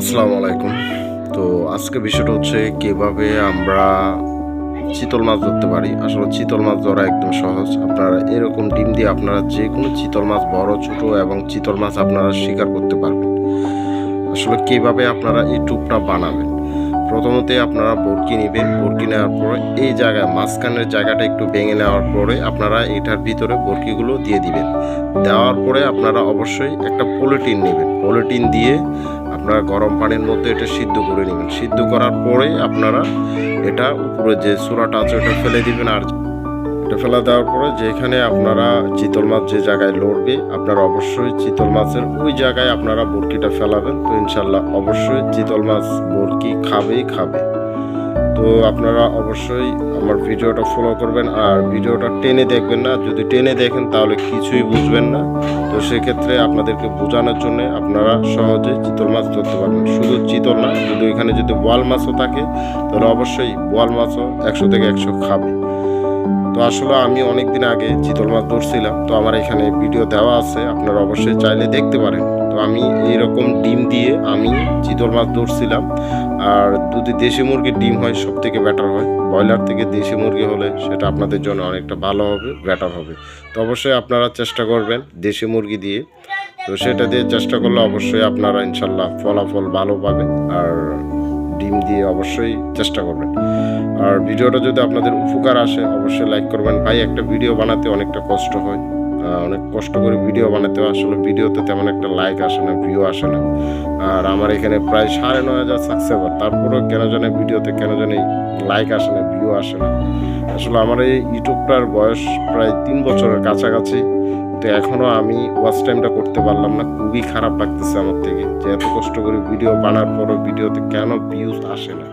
আসসালামু আলাইকুম। তো আজকে বিষয়টা হচ্ছে কীভাবে আমরা চিতল মাছ ধরতে পারি। আসলে চিতল মাছ ধরা একদম সহজ। আপনারা এরকম ডিম দিয়ে আপনারা যে কোনো চিতল মাছ, বড়, ছোট এবং চিতল মাছ আপনারা শিকার করতে পারবেন। আসলে কীভাবে আপনারা এই টুপটা বানাবেন? প্রথমতে আপনারা বরকি নেবেন। বরকি নেওয়ার পরে এই জায়গায় মাঝখানের জায়গাটা একটু ভেঙে নেওয়ার পরে আপনারা এটার ভিতরে বরকিগুলো দিয়ে দিবেন। দেওয়ার পরে আপনারা অবশ্যই একটা পলিটিন নেবেন। পলিটিন দিয়ে আপনারা গরম পানির মধ্যে এটা সিদ্ধ করে নেবেন। সিদ্ধ করার পরে আপনারা এটা উপরে যে চূড়াটা আছে ওটা ফেলে দিবেন আর এটা ফেলা দেওয়ার পরে যেখানে আপনারা চিতল মাছ যে জায়গায় লড়বে, আপনারা অবশ্যই চিতল মাছের ওই জায়গায় আপনারা বরকিটা ফেলাবেন। তো ইনশাল্লাহ অবশ্যই চিতল মাছ বরকি খাবেই খাবে। তো আপনারা অবশ্যই আমার ভিডিওটা ফলো করবেন আর ভিডিওটা টেনে দেখবেন না। যদি টেনে দেখেন তাহলে কিছুই বুঝবেন না। তো সেক্ষেত্রে আপনাদেরকে বোঝানোর জন্য আপনারা সহজে চিতল মাছ ধরতে পারবেন। শুধু চিতল না, যদি এখানে যদি বোয়াল মাছও থাকে, তাহলে অবশ্যই বোয়াল মাছও একশো থেকে একশো খাবে। তো আসলে আমি অনেক দিন আগে চিতল মাছ ধরছিলাম। তো আমার এখানে ভিডিও দেওয়া আছে, আপনারা অবশ্যই চাইলে দেখতে পারেন। তো আমি এইরকম ডিম দিয়ে আমি চিতল মাছ ধরছিলাম। আর যদি দেশি মুরগির ডিম হয় সব থেকে বেটার হয়। ব্রয়লার থেকে দেশি মুরগি হলে সেটা আপনাদের জন্য অনেকটা ভালো হবে বেটার হবে। তো অবশ্যই আপনারা চেষ্টা করবেন দেশি মুরগি দিয়ে। তো সেটা দিয়ে চেষ্টা করলে অবশ্যই আপনারা ইনশাল্লাহ ফলাফল ভালো পাবেন। আর ডিম দিয়ে অবশ্যই চেষ্টা করবেন। আর ভিডিওটা যদি আপনাদের উপকার আসে, অবশ্যই লাইক করবেন। ভাই, একটা ভিডিও বানাতে অনেকটা কষ্ট হয়। অনেক কষ্ট করে ভিডিও বানাতে আসলে ভিডিওতে তেমন একটা লাইক আসে না ভিউ আসে না। আর আমার এখানে প্রায় সাড়ে নয় হাজার সাবস্ক্রাইবার তারপরেও কেন জানে ভিডিওতে কেন জানে লাইক আসে না ভিউ আসে না। আসলে আমার এই ইউটিউবটার বয়স প্রায় তিন বছরের কাছাকাছি। তো এখনও আমি ওয়াচ টাইমটা করতে পারলাম না। খুবই খারাপ লাগতেছে আমার থেকে। যে এত কষ্ট করে ভিডিও বানার পরও ভিডিওতে কেন ভিউজ আসে না?